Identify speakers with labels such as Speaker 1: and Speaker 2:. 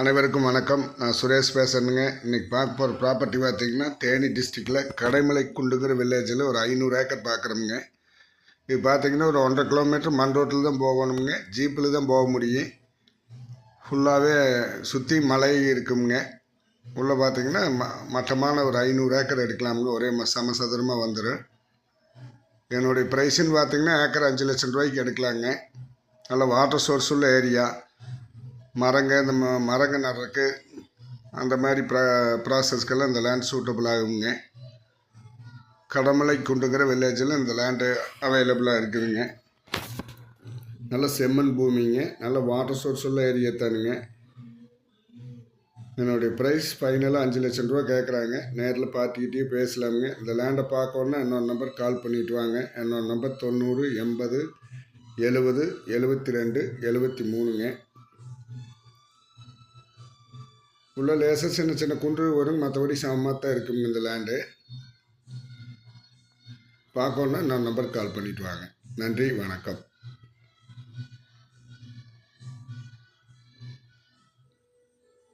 Speaker 1: அனைவருக்கும் வணக்கம். நான் சுரேஷ் பேசுறேனுங்க. இன்றைக்கி பார்க்க போகிற ப்ராப்பர்ட்டி பார்த்தீங்கன்னா தேனி டிஸ்ட்ரிக்டில் கடைமலை குண்டுங்கிற வில்லேஜில் ஒரு ஐநூறு ஏக்கர் பார்க்குறோமுங்க இது பார்த்தீங்கன்னா ஒரு ஒன்றரை கிலோமீட்டர் மண் ரோட்டில் தான் போகணுங்க ஜீப்பில் தான் போக முடியும். ஃபுல்லாகவே சுற்றி மலை இருக்குங்க உள்ளே பார்த்தீங்கன்னா ம மட்டமான ஒரு ஐநூறு ஏக்கர் எடுக்கலாமுங்க. ஒரே ம சமசதுரமாக வந்துடும் என்னுடைய ப்ரைஸுன்னு பார்த்திங்கன்னா ஏக்கர் அஞ்சு லட்சம் ரூபாய்க்கு எடுக்கலாங்க. நல்ல வாட்டர் சோர்ஸ் உள்ள ஏரியா மரங்க இந்த ம மரங்க நடுறக்கு அந்த மாதிரி ப்ரா ப்ராசஸ்க்கெல்லாம் இந்த லேண்ட் சூட்டபிள் ஆகுங்க. கடமலை குண்டுங்கிற வில்லேஜில் இந்த லேண்டு அவைலபிளாக இருக்குதுங்க. நல்ல செம்மண் பூமிங்க. நல்ல வாட்டர் சோர்ஸ் உள்ள ஏரியா தானுங்க. என்னுடைய ப்ரைஸ் ஃபைனலாக அஞ்சு லட்சம் ரூபா கேட்குறாங்க நேரில் பார்த்துக்கிட்டே பேசலாமுங்க. இந்த லேண்டை பார்க்கணுன்னா என்னோட நம்பர் கால் பண்ணிட்டு வாங்க. என்னோட நம்பர் தொண்ணூறு எண்பது எழுபது எழுபத்தி ரெண்டு எழுபத்தி மூணுங்க. உள்ள லேசாக சின்ன சின்ன குன்று வரும் மற்றபடி சமமாக தான் இருக்கும் இந்த லேண்டு பார்க்கணுன்னா நான் நம்பர் கால் பண்ணிவிட்டு வாங்க. நன்றி வணக்கம்.